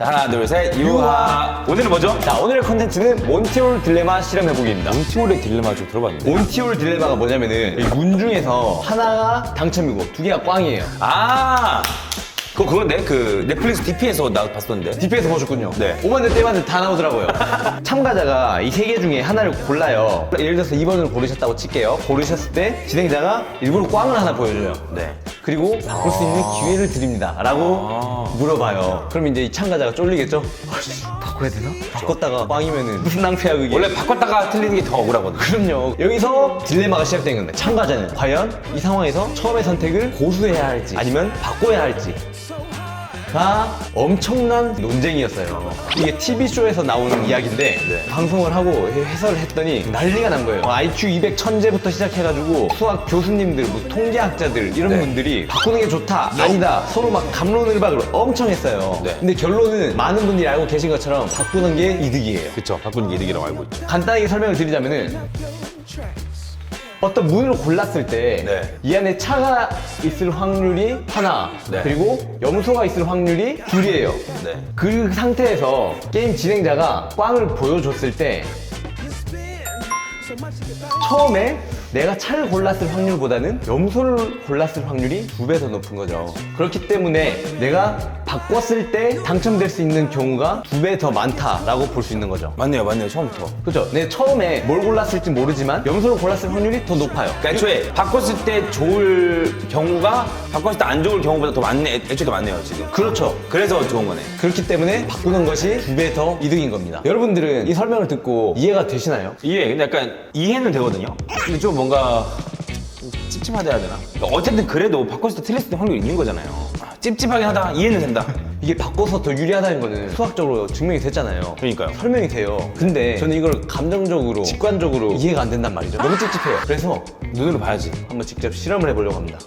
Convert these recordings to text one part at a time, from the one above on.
자, 하나, 둘, 셋. 유하. 오늘은 뭐죠? 자, 오늘의 컨텐츠는 몬티올 딜레마 실험해보기입니다. 몬티올의 딜레마 좀 들어봤는데. 몬티올 딜레마가 뭐냐면은 이문 중에서 하나가 당첨이고 두 개가 꽝이에요. 아! 그거 그건데? 그 넷플릭스 DP에서 나 봤었는데. DP에서 보셨군요. 네. 5만 때마다 다 나오더라고요. 참가자가 이 세 개 중에 하나를 골라요. 예를 들어서 2번을 고르셨다고 칠게요. 고르셨을 때 진행자가 일부러 꽝을 하나 보여줘요. 네. 그리고 바꿀 수 있는 기회를 드립니다. 라고 아. 물어봐요. 그럼 이제 이 참가자가 쫄리겠죠? 바꿔야 되나? 바꿨다가 꽝이면은 무슨 낭패야 그게. 원래 바꿨다가 틀리는 게 더 억울하거든. 그럼요. 여기서 딜레마가 시작된 건데 참가자는 과연 이 상황에서 처음의 선택을 고수해야 할지 아니면 바꿔야 할지 가 엄청난 논쟁이었어요. 이게 TV쇼에서 나오는 이야기인데 방송을 하고 해설을 했더니 난리가 난 거예요. IQ 200 천재부터 시작해가지고 수학 교수님들, 뭐 통계학자들 이런 네. 분들이 바꾸는 게 좋다, 아니다 서로 막 감론을박을 엄청 했어요. 네. 근데 결론은 많은 분들이 알고 계신 것처럼 바꾸는 게 이득이에요. 그쵸. 바꾸는 게 이득이라고 알고 있죠. 간단하게 설명을 드리자면은 어떤 문을 골랐을 때 이 네. 안에 차가 있을 확률이 하나 네. 그리고 염소가 있을 확률이 둘이에요. 네. 그 상태에서 게임 진행자가 꽝을 보여줬을 때 처음에 내가 차를 골랐을 확률보다는 염소를 골랐을 확률이 두 배 더 높은 거죠. 그렇기 때문에 내가 바꿨을 때 당첨될 수 있는 경우가 두 배 더 많다라고 볼 수 있는 거죠. 맞네요, 맞네요. 처음부터. 그죠? 내 처음에 뭘 골랐을지 모르지만 염소를 골랐을 확률이 더 높아요. 그러니까 애초에 바꿨을 때 좋을 경우가 바꿨을 때 안 좋을 경우보다 더 많네, 애- 애초에 더 많네요, 지금. 그렇죠. 그래서 좋은 거네. 그렇기 때문에 바꾸는 것이 두 배 더 이득인 겁니다. 여러분들은 이 설명을 듣고 이해가 되시나요? 이해, 근데 약간 이해는 되거든요? 근데 좀 뭔가 좀 찝찝하다 해야 되나? 그러니까 어쨌든 그래도 바꿨을 때 틀렸을 때 확률이 있는 거잖아요. 아, 찝찝하긴 하다. 이해는 된다. 이게 바꿔서 더 유리하다는 거는 수학적으로 증명이 됐잖아요. 그러니까요. 설명이 돼요. 근데 저는 이걸 감정적으로, 직관적으로 이해가 안 된단 말이죠. 너무 찝찝해요. 그래서 눈으로 봐야지. 한번 직접 실험을 해보려고 합니다.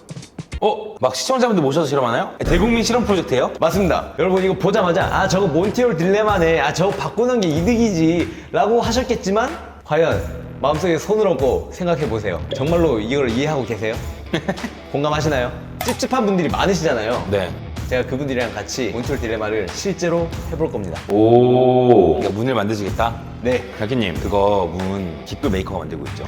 어? 막 시청자분들 모셔서 실험하나요? 대국민 실험 프로젝트예요? 맞습니다. 여러분 이거 보자마자 아 저거 몬티올 딜레마네. 아 저거 바꾸는 게 이득이지. 라고 하셨겠지만 과연 마음속에 손을 얹고 생각해 보세요. 정말로 이걸 이해하고 계세요? 공감하시나요? 찝찝한 분들이 많으시잖아요. 네. 제가 그분들이랑 같이 몬티올 딜레마를 실제로 해볼 겁니다. 오. 그러니까 문을 만드시겠다? 네. 갈키님, 그거 문 기프 메이커가 만들고 있죠.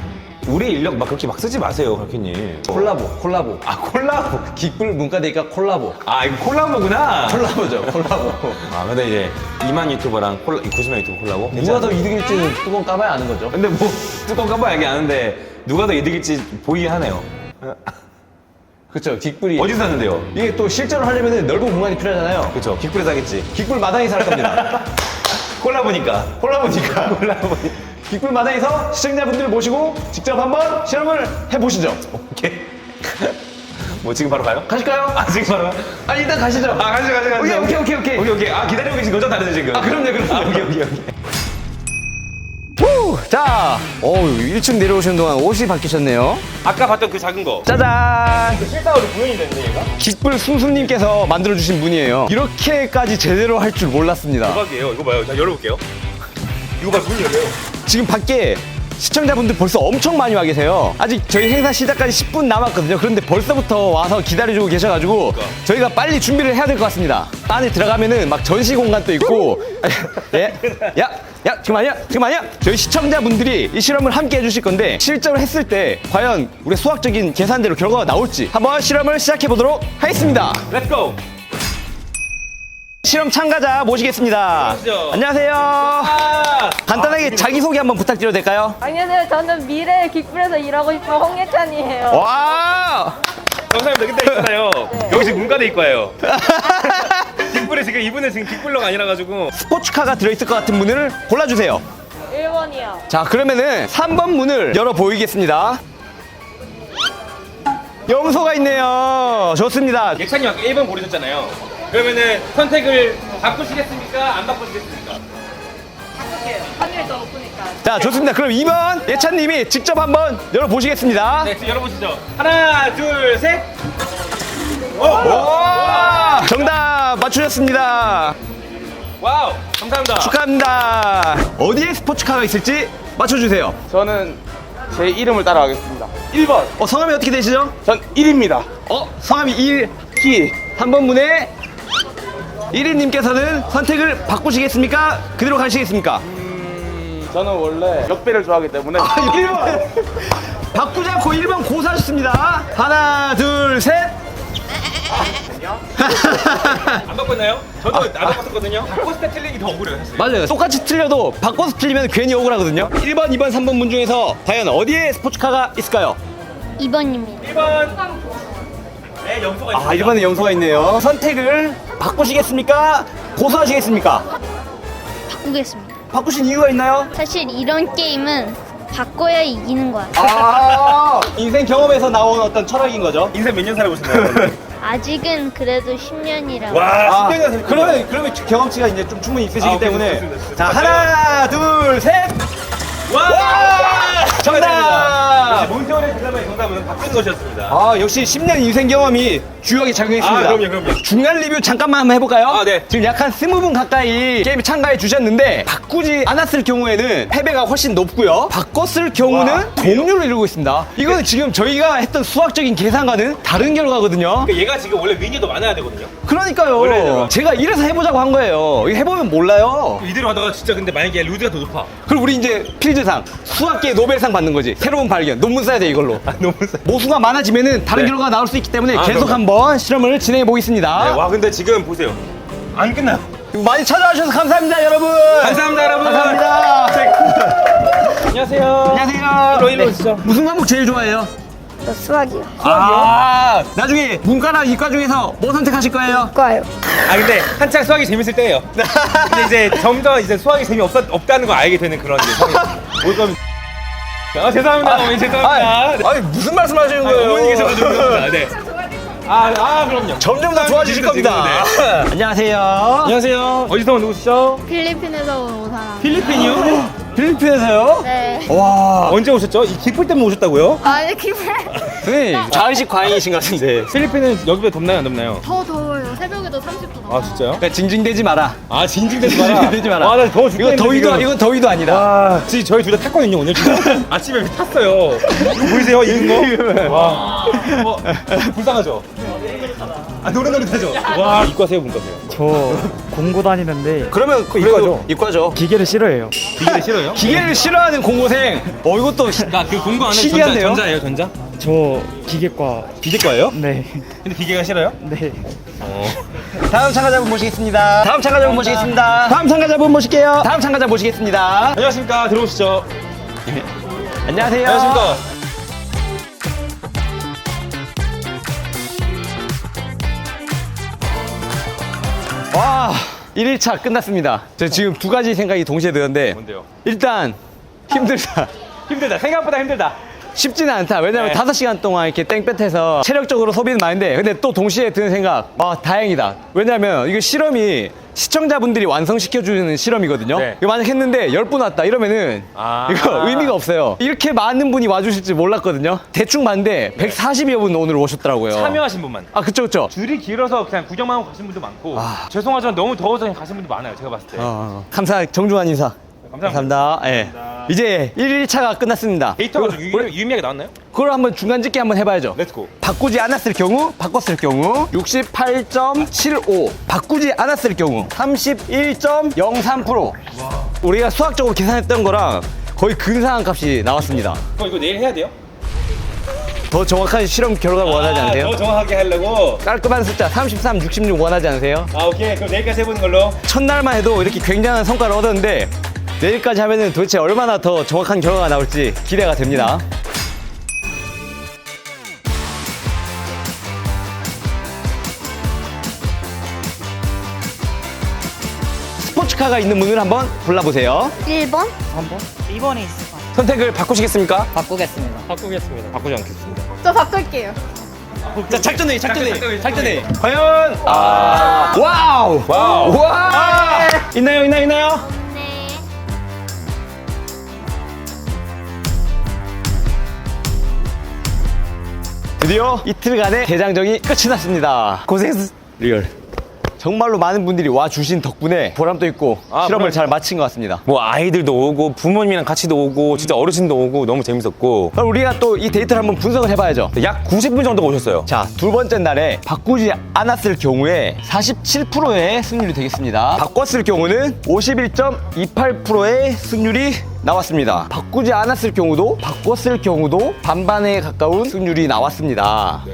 우리 인력 막 그렇게 막 쓰지 마세요, 갈키님. 콜라보, 콜라보. 아, 콜라보. 기쁠 문과대니까 콜라보. 아, 이거 콜라보구나. 콜라보죠, 콜라보. 아, 근데 이제 2만 유튜버랑 콜라, 90만 유튜버 콜라보? 누가 더 이득일지는 뚜껑 까봐야 아는 거죠. 근데 뭐 뚜껑 까봐 얘기 아는데 누가 더 이득일지 보이긴 하네요. 그쵸, 긱불이. 어디서 샀는데요? 이게 또 실제로 하려면 넓은 공간이 필요하잖아요. 그쵸, 빅불에서 하겠지. 긱불 마당에서 할 겁니다. 콜라보니까. 콜라보니까. 콜라보니. 빅불 마당에서 시청자분들 모시고 직접 한번 실험을 해보시죠. 오케이. 뭐 지금 바로 가요? 가실까요? 아, 지금 바로 가요? 아, 일단 가시죠. 아, 가시죠, 가시죠, 가시죠. 오케이, 오케이, 오케이, 오케이. 오케이, 오케이. 아, 기다리고 계신 거죠, 다들 지금? 아, 그럼요, 그럼요. 아, 오케이, 오케이, 오케이. 후! 자, 어우, 1층 내려오시는 동안 옷이 바뀌셨네요. 아까 봤던 그 작은 거. 짜잔! 실사으로 구현이 됐네, 얘가? 깃불 숭숭님께서 만들어주신 문이에요. 이렇게까지 제대로 할 줄 몰랐습니다. 대박이에요. 이거 봐요. 자, 열어볼게요. 이거 봐, 문이 열려요. 지금 밖에 시청자분들 벌써 엄청 많이 와 계세요. 아직 저희 행사 시작까지 10분 남았거든요. 그런데 벌써부터 와서 기다려주고 계셔가지고 저희가 빨리 준비를 해야 될 것 같습니다. 안에 들어가면은 막 전시 공간도 있고. 예? 야, 야, 지금 아니야? 지금 아니야? 저희 시청자분들이 이 실험을 함께 해주실 건데 실제로 했을 때 과연 우리 수학적인 계산대로 결과가 나올지 한번 실험을 시작해 보도록 하겠습니다. 렛츠고! 실험 참가자 모시겠습니다. 모시죠. 안녕하세요. 아! 간단하게 자기소개 한번 부탁드려도 될까요? 안녕하세요. 저는 미래의 깃불에서 일하고 싶은 홍예찬이에요. 와! 감사합니다. 그때 있잖아요. 여기 지금 문과대 이과예요. 빅불에 지금 이분은 지금 빅불러가 아니라 가지고. 스포츠카가 들어있을 것 같은 문을 골라주세요. 1번이요. 자, 그러면은 3번 문을 열어 보이겠습니다. 염소가 있네요. 좋습니다. 예찬이 아까 1번 고르셨잖아요. 그러면은 선택을 바꾸시겠습니까? 안 바꾸시겠습니까? 바꿀게요. 확률이 더 높으니까. 자, 좋습니다. 그럼 2번 예찬님이 직접 한번 열어 보시겠습니다. 네, 지금 열어보시죠. 하나, 둘, 셋. 와! 정답 맞추셨습니다. 와우, 감사합니다. 축하합니다. 어디에 스포츠카가 있을지 맞춰주세요. 저는 제 이름을 따라가겠습니다. 1번. 어, 성함이 어떻게 되시죠? 전 1입니다. 어, 성함이 1. 키. 3번 문에 1위님께서는 선택을 바꾸시겠습니까? 그대로 가시겠습니까? 저는 원래 역배를 좋아하기 때문에 1번 바꾸지 않고 1번 고사하셨습니다 하나 둘 셋 안 바꿨나요? 저도 안 바꿨었거든요. 바꿨을 때 틀린 게더 억울해요, 사실. 맞아요 똑같이 틀려도 바꿔서 틀리면 괜히 억울하거든요 1번 2번 3번 문 중에서 과연 어디에 스포츠카가 있을까요? 2번입니다. 1번. 네, 염소가 아 1번에 염소가 있네요 선택을 바꾸시겠습니까? 고소하시겠습니까? 바꾸겠습니다. 바꾸신 이유가 있나요? 사실 이런 게임은 바꿔야 이기는 거야. 아 인생 경험에서 나온 어떤 철학인 거죠 인생 몇 년 살아보셨나요? 아직은 그래도 10년이라. 와, 아, 10년이나 살았 그러면 그러면 경험치가 이제 좀 충분히 있으시기 아, 오케이, 때문에 좋습니다, 좋습니다. 자 하나 둘 셋 와! 정답! 몬테오레 대답의 정답은 바꾸는 것이었습니다. 아 역시 10년 인생 경험이 주역에 작용했습니다. 아, 그럼요, 그럼요. 중간 리뷰 잠깐만 한번 해볼까요? 아, 네. 지금 약한 20분 가까이 게임에 참가해 주셨는데 바꾸지 않았을 경우에는 패배가 훨씬 높고요. 바꿨을 경우는 와, 동률을 이루고 있습니다. 이거는 지금 저희가 했던 수학적인 계산과는 다른 결과거든요. 그러니까 얘가 지금 원래 윈이 더 많아야 되거든요. 그러니까요. 원래는. 제가 이래서 해보자고 한 거예요. 이거 해보면 몰라요. 이대로 하다가 진짜 근데 만약에 루드가 더 높아. 그럼 우리 이제 필즈상 수학계 노벨상 받는 거지. 새로운 발견. 논문 써야 돼 이걸로. 너무 세. 모수가 많아지면은 다른 네. 결과가 나올 수 있기 때문에 아, 계속 그럼요. 한번 실험을 진행해 보겠습니다. 네, 와 근데 지금 보세요. 안 끝나요. 많이 찾아와 주셔서 감사합니다, 여러분. 감사합니다, 여러분. 감사합니다. 안녕하세요. 안녕하세요. 일로, 일로 오시죠. 무슨 과목 제일 좋아해요? 저 수학이요. 아, 나중에 문과랑 이과 중에서 뭐 선택하실 거예요? 과요. 아 근데 한창 수학이 재밌을 때예요. 근데 이제 점점 이제 수학이 재미 없 없다는 걸 알게 되는 그런 이제 상황이 올 거면. 아 죄송합니다, 어머니 죄송합니다. 네. 아니, 무슨 말씀 하시는 아, 거예요? 어머니 계셔가지고 그럽니다. 네. 아, 아 그럼요. 점점 더 좋아지실 겁니다. 지금, 네. 안녕하세요. 안녕하세요. 어디서 온 누구시죠? 필리핀에서 온 사람. 필리핀이요? 필리핀에서요? 네. 와, 언제 오셨죠? 이 킥풀 때문에 오셨다고요? 아니 기분 선생님, 자의식 과잉이신 것 같은데. 필리핀은 여기 보다 덥나요, 안 덥나요? 더 더워 아 진짜요? 그러니까 징징대지 마라. 아 징징대지 마라. 징징대지 마라. 아, 나더 죽겠네. 이건 더위도, 지금. 이건 더위도 아니다. 와, 지금 저희 둘 다 탔거든요 오늘 지금 아침에 탔어요. 이거 보이세요 입은 거? 와, 어, 불쌍하죠? 아 노릇노릇하죠? 와, 이과세요 문과세요? 저 공고 다니는데 그러면 그 이과죠. 이과죠. 기계를 싫어해요. 기계를 싫어요? 기계를 싫어하는 공고생. 어, 이것도 그러니까 그 공부 안에 신기한데요? 전자, 전자예요 전자? 저 기계과 기계과예요? 네. 근데 기계가 싫어요? 네. 다음 참가자분 모시겠습니다. 다음 참가자분 모시겠습니다. 다음 참가자분 모실게요. 다음 참가자 모시겠습니다. 안녕하십니까 들어오시죠. 안녕하세요. 안녕하십니까. 와, 1일차 끝났습니다. 저 지금 두 가지 생각이 동시에 드는데 뭔데요? 일단 힘들다. 힘들다. 생각보다 힘들다. 쉽지는 않다. 왜냐면 네. 다섯 시간 동안 이렇게 땡볕에서 체력적으로 소비는 많은데 근데 또 동시에 드는 생각, 아, 다행이다. 왜냐면 이거 실험이 시청자분들이 완성시켜주는 실험이거든요. 네. 이거 만약 했는데 10분 왔다 이러면은 아. 이거 의미가 없어요. 이렇게 많은 분이 와주실 줄 몰랐거든요. 대충 봤는데 140여 분 오늘 오셨더라고요. 참여하신 분만. 아, 그쵸, 그쵸. 줄이 길어서 그냥 구경만 하고 가신 분도 많고 아. 죄송하지만 너무 더워서 그냥 가신 분도 많아요 제가 봤을 때 어, 어. 감사, 정중한 인사. 감사합니다. 감사합니다. 예. 이제 1일차가 끝났습니다. 데이터가 좀 유, 유의미하게 나왔나요? 그걸 한번 중간 집계 한번 해봐야죠. 렛츠고 바꾸지 않았을 경우, 바꿨을 경우 68.75. 바꾸지 않았을 경우 31.03%. 우리가 수학적으로 계산했던 거랑 거의 근사한 값이 나왔습니다. 그럼 이거 내일 해야 돼요? 더 정확한 실험 결과를 원하지 않으세요? 더 정확하게 하려고 깔끔한 숫자 33, 66 원하지 않으세요? 아 오케이 그럼 내일까지 해보는 걸로 첫날만 해도 이렇게 굉장한 성과를 얻었는데 내일까지 하면은 도대체 얼마나 더 정확한 결과가 나올지 기대가 됩니다. 스포츠카가 있는 문을 한번 골라보세요. 1번? 2번이 있을 것 같아요. 선택을 바꾸시겠습니까? 바꾸겠습니다. 바꾸겠습니다 바꾸지 않겠습니다 저 바꿀게요. 자, 작전회의, 작전회의, 작전회의, 작전회의. 과연, 아, 와우! 와우 와! 있나요, 있나요, 있나요? 드디어 이틀간의 대장정이 끝이 났습니다. 고생했, 리얼. 정말로 많은 분들이 와 주신 덕분에 보람도 있고 아, 실험을 그럼- 잘 마친 것 같습니다. 뭐 아이들도 오고 부모님이랑 같이도 오고 진짜 어르신도 오고 너무 재밌었고 그럼 우리가 또 이 데이터를 한번 분석을 해봐야죠. 약 90분 정도가 오셨어요. 자, 두 번째 날에 바꾸지 않았을 경우에 47%의 승률이 되겠습니다. 바꿨을 경우는 51.28%의 승률이 나왔습니다. 바꾸지 않았을 경우도 바꿨을 경우도 반반에 가까운 승률이 나왔습니다.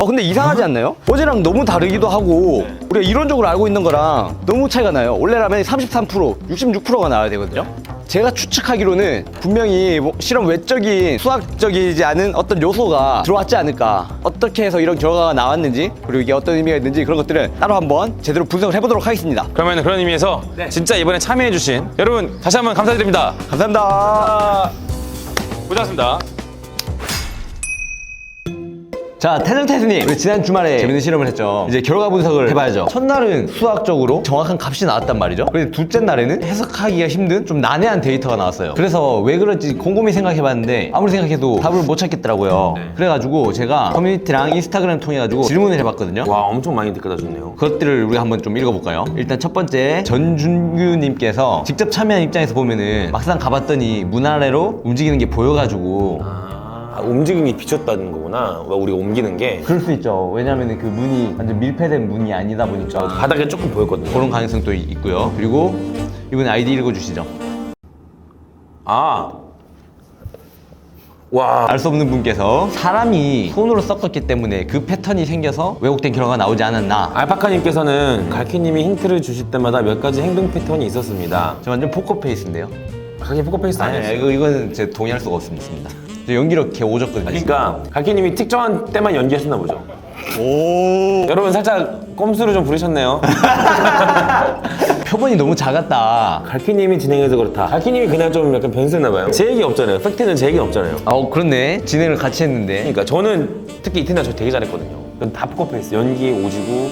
어 근데 이상하지 않나요? 어제랑 너무 다르기도 하고 우리가 이론적으로 알고 있는 거랑 너무 차이가 나요. 원래라면 33%, 66%가 나와야 되거든요. 제가 추측하기로는 분명히 뭐 실험 외적인 수학적이지 않은 어떤 요소가 들어왔지 않을까. 어떻게 해서 이런 결과가 나왔는지 그리고 이게 어떤 의미가 있는지 그런 것들은 따로 한번 제대로 분석을 해보도록 하겠습니다. 그러면 그런 의미에서 진짜 이번에 참여해주신 여러분 다시 한번 감사드립니다. 감사합니다. 고생하셨습니다. 자, 태정태수님. 우리 지난 주말에 재밌는 실험을 했죠. 이제 결과 분석을 해봐야죠. 첫날은 수학적으로 정확한 값이 나왔단 말이죠. 그런데 둘째 날에는 해석하기가 힘든 좀 난해한 데이터가 나왔어요. 그래서 왜 그런지 곰곰이 생각해봤는데 아무리 생각해도 답을 못 찾겠더라고요. 그래가지고 제가 커뮤니티랑 인스타그램 통해가지고 질문을 해봤거든요. 와 엄청 많이 댓글 다줬네요. 그것들을 우리가 한번 좀 읽어볼까요? 일단 첫 번째 전준규님께서 직접 참여한 입장에서 보면은 막상 가봤더니 문 아래로 움직이는 게 보여가지고 아, 움직임이 비쳤다는 거구나. 와, 우리가 옮기는 게 그럴 수 있죠. 왜냐하면 그 문이 완전 밀폐된 문이 아니다 보니까 바닥에 조금 보였거든요. 그런 가능성도 이- 있고요. 그리고 이번에 아이디 읽어주시죠. 아. 와. 알 수 없는 분께서 사람이 손으로 섞었기 때문에 그 패턴이 생겨서 왜곡된 결과가 나오지 않았나. 알파카님께서는 갈키님이 힌트를 주실 때마다 몇 가지 행동 패턴이 있었습니다. 저 완전 포커페이스인데요. 갈키 포커페이스 아니, 아니에요? 이거, 이거는 제 동의할 수가 없습니다. 저 연기력 개 오졌거든요. 그러니까 갈키님이 특정한 때만 연기하셨나 보죠. 오. 여러분 살짝 꼼수를 좀 부리셨네요. 표본이 너무 작았다. 갈키님이 진행해서 그렇다. 갈키님이 그냥 좀 약간 변수했나 봐요. 제 얘기 없잖아요. 팩트는 제 얘기 없잖아요. 어, 그렇네. 진행을 같이 했는데. 그러니까 저는 특히 이튿날 저 되게 잘했거든요. 다 포커페이스. 연기에 오지고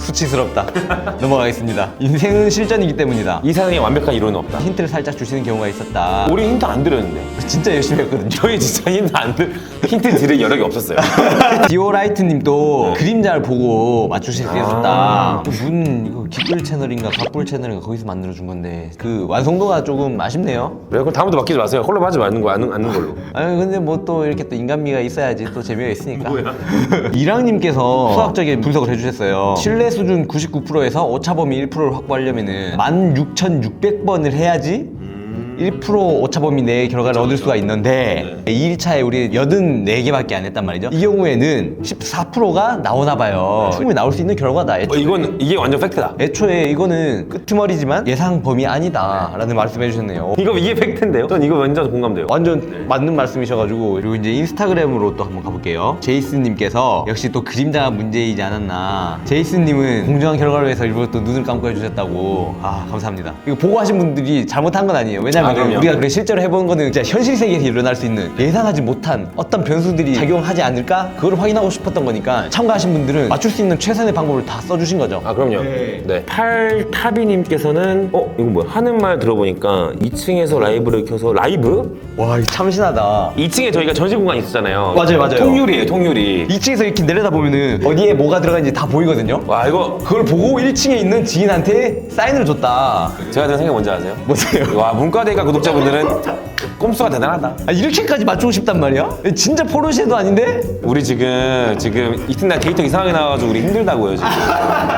수치스럽다. 넘어가겠습니다. 인생은 실전이기 때문이다. 이 세상에 완벽한 이론은 없다. 힌트를 살짝 주시는 경우가 있었다. 우리 힌트 안 드렸는데. 진짜 열심히 했거든요. 저희 진짜 힌트 안 드, 힌트 드릴 여력이 없었어요. 디오라이트 님도 그림자를 보고 맞추실 수 있었다. 아. 문 이거 기꿀 채널인가 갑꿀 채널인가 거기서 만들어 준 건데 그 완성도가 조금 아쉽네요. 왜 그럼 다음부터 맡기지 마세요. 홀로 하지 말는 거 아는, 아는 걸로. 아니 근데 뭐 또 이렇게 또 인간미가 있어야지 또 재미가 있으니까. 이랑님께서 수학적인 분석을 해주셨어요. 신뢰 수준 99%에서 오차 범위 1%를 확보하려면은 16,600번을 해야지 1% 오차 범위 내의 결과를 얻을 수가 있는데 2일차에 우리 84개밖에 안 했단 말이죠. 이 경우에는 14%가 나오나 봐요. 충분히 나올 수 있는 결과다. 어, 애초에. 이건 이게 완전 팩트다. 애초에 이거는 끄트머리지만 예상 범위 아니다라는 말씀해 주셨네요. 이거 이게 팩트인데요? 전 이거 완전 공감돼요. 완전 맞는 말씀이셔가지고 그리고 이제 인스타그램으로 또 한번 가볼게요 제이슨님께서 역시 또 그림자가 문제이지 않았나 제이슨님은 공정한 결과를 위해서 일부러 또 눈을 감고 해주셨다고 아 감사합니다 이거 보고 하신 분들이 잘못한 건 아니에요 왜냐면 아, 그럼요. 우리가 그래 실제로 해본 거는 진짜 현실 세계에서 일어날 수 있는 예상하지 못한 어떤 변수들이 작용하지 않을까 그걸 확인하고 싶었던 거니까 참가하신 분들은 맞출 수 있는 최선의 방법을 다 써주신 거죠 아 그럼요. 네. 팔타비님께서는 어 이거 뭐야? 하는 말 들어보니까 2층에서 라이브를 켜서 라이브? 와 이거 참신하다 2층에 저희가 전시 공간 있었잖아요. 맞아요, 맞아요. 통유리예요, 통유리. 2층에서 이렇게 내려다 보면은 어디에 뭐가 들어가는지 다 보이거든요 와 이거 그걸 보고 1층에 있는 지인한테 사인을 줬다. 제가 드는 생각 뭔지 아세요? 뭐세요? 와 문과대가 구독자분들은 꼼수가 대단하다. 아, 이렇게까지 맞추고 싶단 말이야? 진짜 포르쉐도 아닌데? 우리 지금 지금 이튿날 데이터 이상하게 나와가지고 우리 힘들다고요 지금.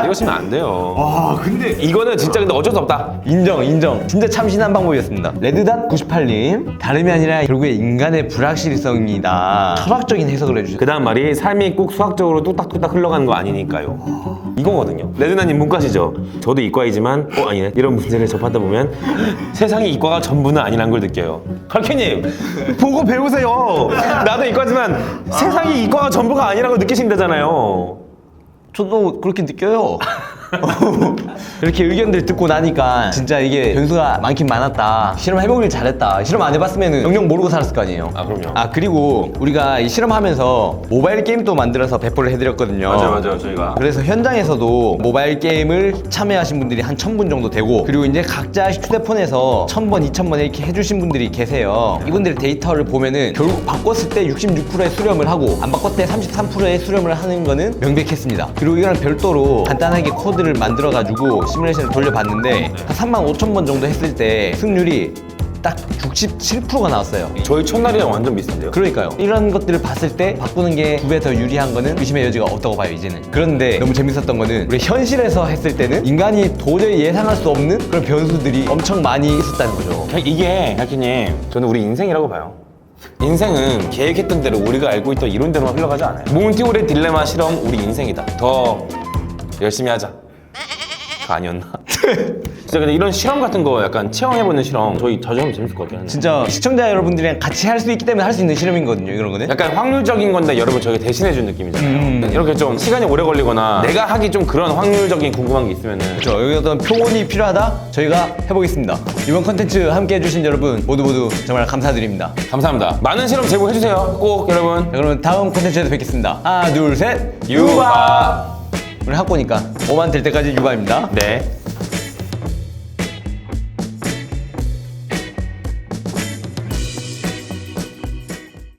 이러시면 안 돼요. 와, 근데 이거는 진짜 근데 어쩔 수 없다. 인정, 인정. 진짜 참신한 방법이었습니다. 레드닷 98님. 다름이 아니라 결국에 인간의 불확실성이다. 철학적인 해석을 해주셨어요. 그 다음 말이 삶이 꼭 수학적으로 뚝딱뚝딱 흘러가는 거 아니니까요. 이거거든요. 레드나님 문과시죠? 저도 이과이지만 어 아니네 이런 문제를 접하다 보면 세상이 이과가 전부는 아니란 걸 느껴요. 칼키님 보고 배우세요. 나도 이과지만 세상이 이과가 전부가 아니라는 걸 느끼신다잖아요. 저도 그렇게 느껴요. 이렇게 의견들 듣고 나니까 진짜 이게 변수가 많긴 많았다. 실험 해보길 잘했다. 실험 안 해봤으면 영영 모르고 살았을 거 아니에요. 아, 그럼요. 아 그리고 우리가 이 실험하면서 모바일 게임도 만들어서 배포를 해드렸거든요. 맞아요 저희가. 그래서 현장에서도 모바일 게임을 참여하신 분들이 한천분 정도 되고 그리고 이제 각자 휴대폰에서 천 번, 이천 번 이렇게 해주신 분들이 계세요. 이분들의 데이터를 보면은 결국 바꿨을 때 66%의 수렴을 하고 안 바꿨을 때 33%의 수렴을 하는 거는 명백했습니다. 그리고 이거랑 별도로 간단하게 코드 것들을 만들어가지고 시뮬레이션을 돌려봤는데 한 3만 5천 번 정도 했을 때 승률이 딱 67%가 나왔어요. 저희 첫날이랑 완전 비슷한데요? 그러니까요. 이런 것들을 봤을 때 바꾸는 게 두 배 더 유리한 거는 의심의 여지가 없다고 봐요, 이제는. 그런데 너무 재밌었던 거는 우리 현실에서 했을 때는 인간이 도저히 예상할 수 없는 그런 변수들이 엄청 많이 있었다는 거죠. 이게 하키님 저는 우리 인생이라고 봐요 인생은 계획했던 대로 우리가 알고 있던 이론대로만 흘러가지 않아요 몬티올의 딜레마 실험 우리 인생이다 더 열심히 하자 아니었나? 진짜 근데 이런 실험 같은 거 약간 체험해보는 실험 저희 자주 하면 재밌을 것 같긴 한데 진짜 시청자 여러분들이랑 같이 할 수 있기 때문에 할 수 있는 실험이거든요, 이런 거는. 약간 확률적인 건데 여러분 저희가 대신해준 느낌이잖아요 이렇게 좀 시간이 오래 걸리거나 내가 하기 좀 그런 확률적인 궁금한 게 있으면은 그렇죠. 여기 어떤 표본이 필요하다? 저희가 해보겠습니다. 이번 컨텐츠 함께 해주신 여러분 모두 모두 정말 감사드립니다. 감사합니다 많은 실험 제보해주세요 꼭 여러분 자, 그러면 다음 컨텐츠에서 뵙겠습니다. 하나, 둘, 셋. 유바 우리 학고니까 5만 될 때까지 유바입니다. 네